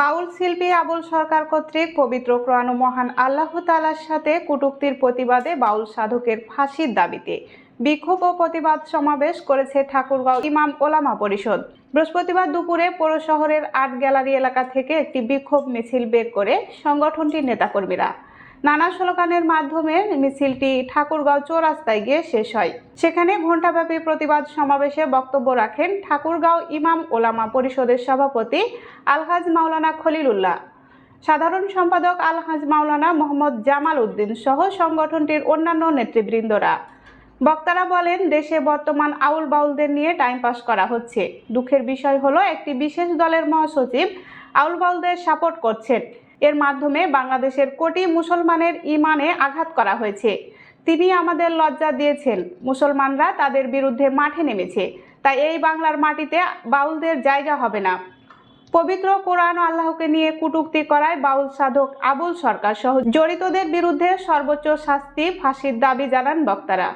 বাউল শিল্পী আবুল সরকার কর্তৃক পবিত্র কোরআন মহান আল্লাহ তালার সাথে কুটুক্তির প্রতিবাদে বাউল সাধকের ফাঁসির দাবিতে বিক্ষোভ ও প্রতিবাদ সমাবেশ করেছে ঠাকুরগাঁও ইমাম ওলামা পরিষদ। বৃহস্পতিবার দুপুরে পৌর শহরের আর্ট গ্যালারি এলাকা থেকে একটি বিক্ষোভ মিছিল বের করে সংগঠনটির নেতাকর্মীরা। নানা স্লোগানের মাধ্যমে মিছিলটি ঠাকুরগাঁও চৌরাস্তায় গিয়ে শেষ হয়। সেখানে ঘণ্টাব্যাপী প্রতিবাদ সমাবেশে বক্তব্য রাখেন ঠাকুরগাঁও ইমাম ওলামা পরিষদের সভাপতি আলহাজ মাওলানা খলিলুল্লাহ। সাধারণ সম্পাদক আলহাজ মাওলানা মোহাম্মদ জামাল উদ্দিন সহ সংগঠনটির অন্যান্য নেতৃবৃন্দরা। বক্তারা বলেন, দেশে বর্তমান আউল বাউলদের নিয়ে টাইম পাস করা হচ্ছে। দুঃখের বিষয় হলো, একটি বিশেষ দলের মহাসচিব আউল বাউলদের সাপোর্ট করছেন। এর মাধ্যমে বাংলাদেশের কোটি মুসলমানের ইমানে আঘাত করা হয়েছে। তিনি আমাদের লজ্জা দিয়েছেন। মুসলমানরা তাদের বিরুদ্ধে মাঠে নেমেছে। তাই এই বাংলার মাটিতে বাউলদের জায়গা হবে না। পবিত্র কোরআন আল্লাহকে নিয়ে কটূক্তি করায় বাউল সাধক আবুল সরকার সহ জড়িতদের বিরুদ্ধে সর্বোচ্চ শাস্তি ফাঁসির দাবি জানান বক্তারা।